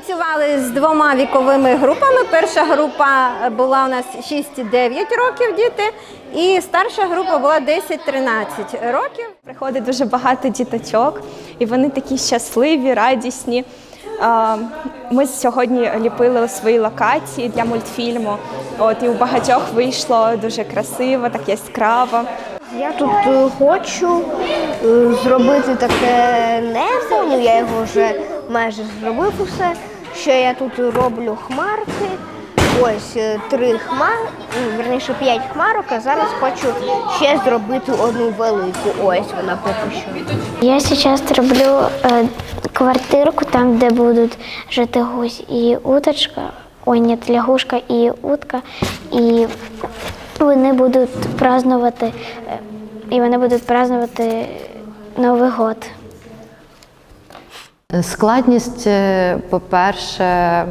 працювали з двома віковими групами. Перша група була у нас 6-9 років діти, і старша група була 10-13 років. Приходить дуже багато діточок, і вони такі щасливі, радісні. Ми сьогодні ліпили свої локації для мультфільму. От і у багатьох вийшло дуже красиво, так яскраво. Я тут е, хочу е, зробити таке небо, ну я його вже майже зробив усе. Що я тут роблю хмарки. Ось е, три хмар, ну, верніше п'ять хмарок, а зараз хочу ще зробити одну велику. Ось вона поки що. Я сейчас роблю э, квартирку, там, де будуть жити гусь і уточка. Ой, нет, лягушка і утка. І вони будуть празднувати, е, і вони будуть празднувати Новий год. Складність, е, по-перше,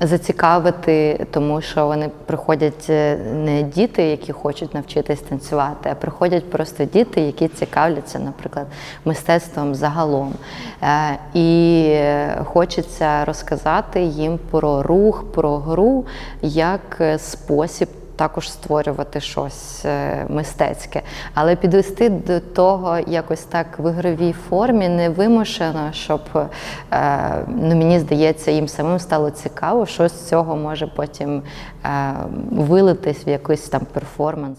зацікавити, тому що вони приходять е, не діти, які хочуть навчитись танцювати, а приходять просто діти, які цікавляться, наприклад, мистецтвом загалом. Е, І хочеться розказати їм про рух, про гру як спосіб також створювати щось е, мистецьке, але підвести до того якось так в ігровій формі не вимушено, щоб е, ну мені здається, їм самим стало цікаво, що з цього може потім е, вилитись в якийсь там перформанс.